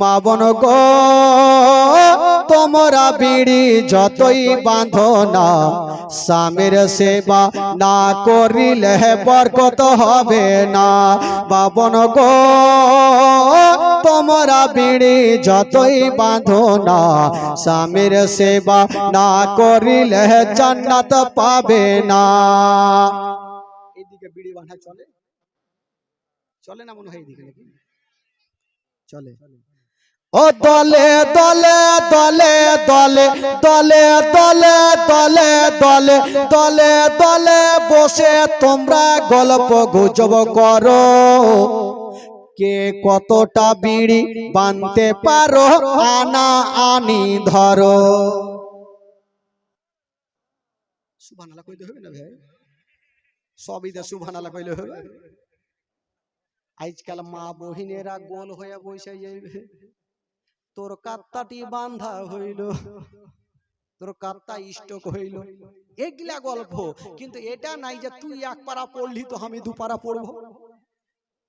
মাবন গো, তোমরা বিড়ি যতই বাঁধো না, স্বামীর সেবা না করিলে বরকত হবে না। বাবন গো, তোমরা বিড়ি যতই বাঁধো না, স্বামীর সেবা না করিলে জান্নাত পাবে না। এইদিকে বিড়ি বাঁধা চলে? চলে না মনে হয় এইদিকে নাকি? চলে। ও দলে দলে দলে দলে দলে দলে দলে দলে দলে দলে বসে তোমরা গল্প গুজব করো। কে কতটা বিড়ি বানতে পারো আনা আনি ধরো। সুবহানাল্লাহ কইতে হবে না ভাই? সবই দে সুবহানাল্লাহ কইলে হবে। আজকাল মা বহিনেরা গোল হয়ে বসে যাইবে তোর কাত্তাটি বান্ধা হইল, তোর কাত্তা স্টক হইল। এগুলা গল্প, কিন্তু এটা নাই যে তুই এক পারা পড়লি তো আমি দু পারা পড়ব।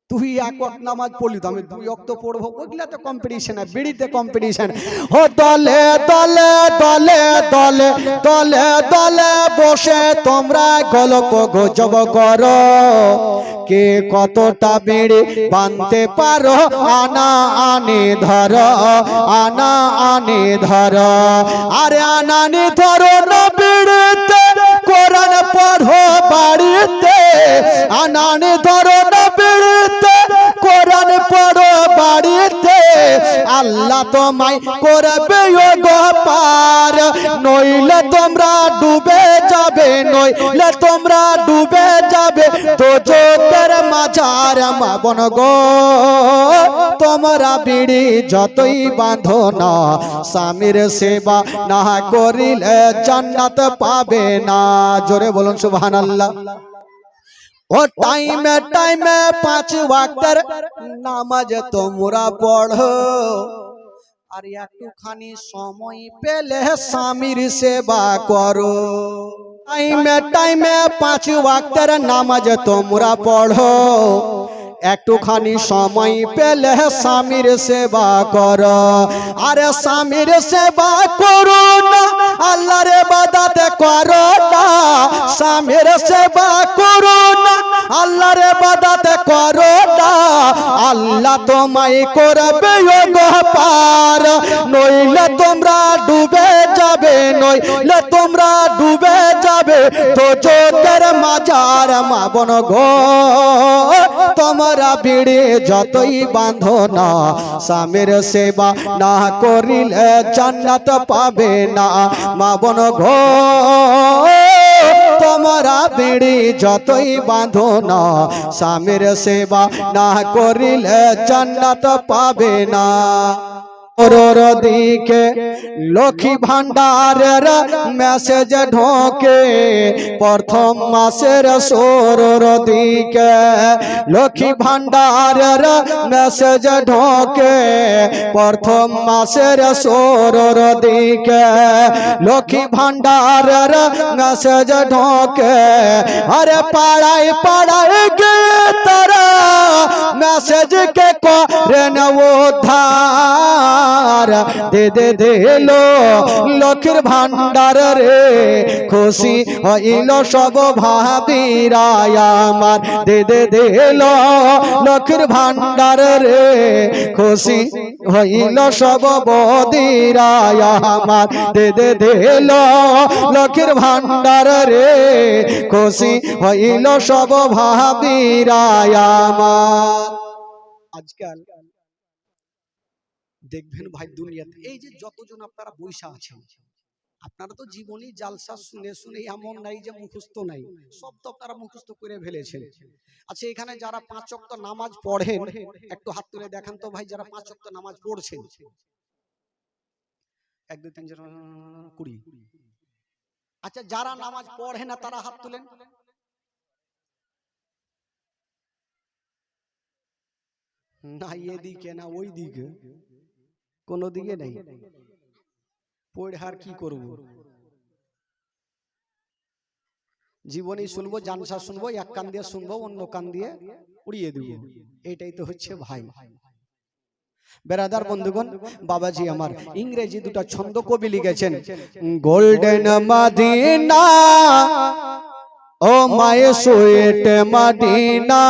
তুই এক ওয়াক্ত নামাজ পড়লি তো, আমি দুই অক্ত পড়ব ওগুলা তো কম্পিটিশন বিড়িতে কম্পিটিশন ও দলে দলে দলে দলে দলে দলে বসে তোমরা গল্প গুজব করো। কে কতটা বিড়ি বানতে পারো, আনা, আনি ধর, আনা, আনি ধর। আরে আনানি ধরো না বিড়িতে, কোরআন পড়ো বাড়িতে। আনানি ধরো আল্লাহ তোমায় করবে ও গো পার। নইলে তোমরা ডুবে যাবে, নইলে তোমরা ডুবে যাবে। তো জোতের মাঝার মাবন গো, তোমরা বিড়ি যতই বাঁধো না, স্বামীর সেবা না করিলে জান্নাত পাবে না। জোরে বলুন সুবহানাল্লাহ। ও টাইমে টাইমে পাঁচ ওয়াক্তের নামাজ তোমরা পড়ো আর একটুখানি সময় পেলে স্বামীর সেবা করো টাইমে টাইমে পাঁচ ওয়াক্তের নামাজ তোমরা পড়ো একটুখানি সময় পেলে স্বামীর সেবা কর। আরে স্বামীর সেবা করো না, আল্লাহর বাদাতে করো স্বামীর সেবা করো না, আল্লাহর বাদাতে করো আল্লাহ তোমায় করবে পার। নইলে তোমরা ডুবে যাবে, নইলে তোমরা ডুবে যাবে। তো চোখের মাজার মাবন গো তোমরা বিড়ে যতই বাঁধো না, স্বামীর সেবা না করিলে জান্নাত পাবে না। মা বন গো, তোমরা বিড়ি যতই বাঁধো না, স্বামীর সেবা না করিলে জান্নাত পাবে না। ওর দিকে লক্ষ্মী ভান্ডারের মেসেজ ঢোকে প্রথম মাসের সোর দিকে লক্ষ্মী ভান্ডারের মেসেজ ঢোকে প্রথম মাসের সোর দিকে লক্ষ্মী ভান্ডারের মেসেজ ঢোকে আরে পাড়ায় পাড়ায় গে তারা মেসেজ কে করেন উদ্ধার দে দে দে লো লক্ষ্মীর ভান্ডার রে। খুশি হইল সব ভাবিরা আমার। দে দে দে লো লক্ষ্মীর ভান্ডার রে। খুশি হইল সব বদিরা আমার। দে দে দে লো লক্ষ্মীর ভান্ডার রে। খুশি হইল সব ভাবিরা আমার। আজকাল দেখবেন ভাই দুনিয়াতে। এই যে যতজন আপনারা বৈশা আছেন, আপনারা তো জীবনী জালসা শুনে শুনে এমন নাই যে মুখস্থ নাই। সব তো আপনারা মুখস্থ করে ফেলেছেন। আচ্ছা এখানে যারা পাঁচ ওয়াক্ত নামাজ পড়েন, একটু হাত তুলে দেখান তো ভাই যারা পাঁচ ওয়াক্ত নামাজ পড়ছেন। এক, দুই, তিন, চার কুড়ি। আচ্ছা যারা নামাজ পড়ে না, তারা হাত তুলেন। না, এদিকে না ওই দিকে কোনো দিকে নেই। পড়ে আর কি করব? জীবনী শুনব জানসা শুনব এক কান দিয়ে শুনব অন্য কান দিয়ে উড়িয়ে দিব। এটাই তো হচ্ছে ভাই। বেরাদার বন্ধুগণ বাবাজি আমার। ইংরেজি দুটো ছন্দ কবি লিখেছেন। Golden Madina oh my sweet Madina.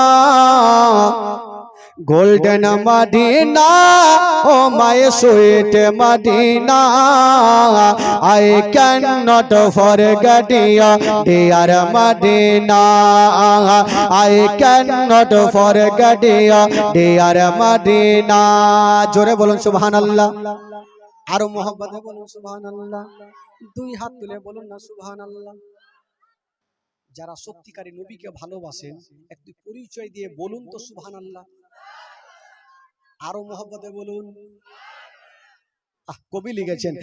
Golden Madina oh my sweet Madina. I can not forget your dear Madina. I can not forget your dear Madina. জোরে বলুন সুবহানাল্লাহ। আরও মোহব্বতে বলুন সুবহানাল্লাহ। দুই হাত তুলে বলুন না সুবহানাল্লাহ। যারা সত্যিকারী নবীকে ভালোবাসেন একটু পরিচয় দিয়ে বলুন তো সুবহানাল্লাহ। আরও মোহব্বতে বলুন। কবি লিখেছেন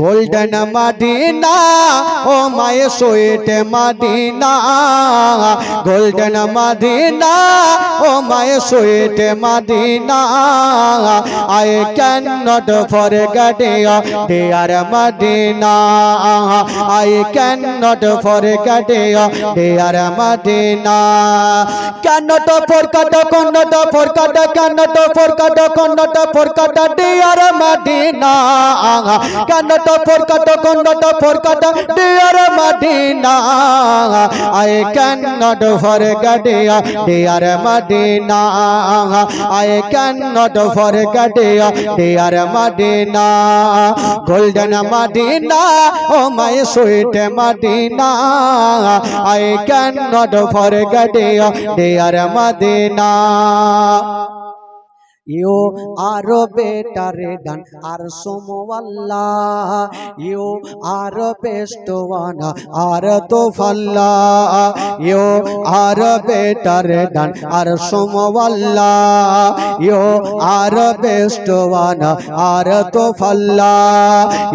golden Madina oh my sweet Madina golden Madina oh my sweet Madina I can not forget your dear Madina I can not forget dear Madina can not forget cannot forget can not forget cannot forget dear Madina cannot forget cannot forget dear Madina. I can not forget dear Madina. I can not forget dear Madina. Golden Madina, oh my sweet Madina. I can not forget dear Madina. You are better than আর সোমওয়াল্লা you are best one আর তো ফাল্লা you are better than আর সোমওয়াল্লা you are best one আর তো ফাল্লা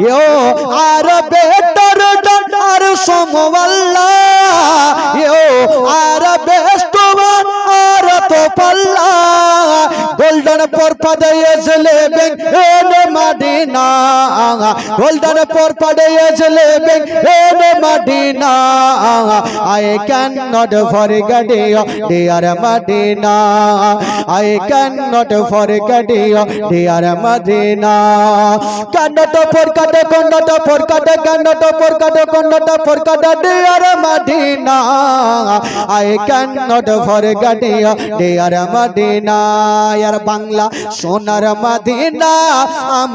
you are better than আর সোমওয়াল্লা ইউ আর গোল্ডেন পরপাদে এজলে মাদিনা। গোল্ডেন পরপাদে এজলে বেং এনে Madina. I can not forget your dear Madina. I can not forget your dear Madina. Cannot forget cannot forget cannot forget cannot forget dear Madina. I can not forget your dear Madina. ইয়ার বাংলা, সোনার মাদিনা। আমার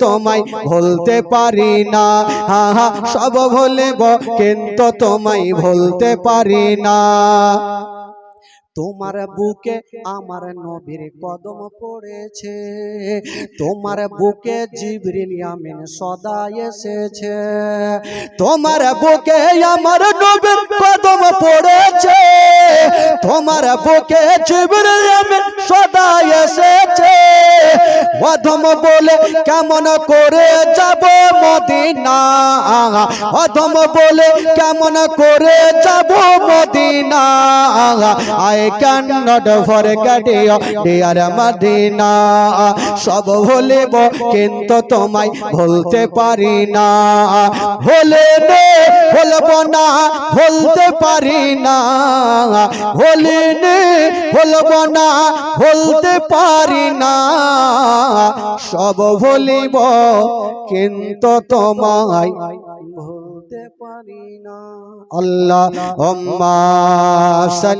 তোমায় ভুলতে পারি না। হা হা সব ভুলিব কিন্তু তোমায় ভুলতে পারি না। তোমার বুকে আমার নবীর কদম পড়েছে। তোমার বুকে জিবরিল আমিন সদা এসেছে। তোমার বুকে আমার নবীর কদম পড়েছে। তোমার বুকে জিবরিল আমিন সদা এসেছে। অধম বলে কেমন করে যাব মদিনা? অধম বলে কেমন করে যাব Madina? I forget your dear Madina. সব ভুলিব কিন্তু তোমায় ভুলতে পারি না। ভুলে নে, ভুলব না, ভুলতে পারি না। ভুলে নে, ভুলব না, ভুলতে পারি না। সব ভুলিব কিন্তু তোমায় ভুলতে পারি না। আল্লাহ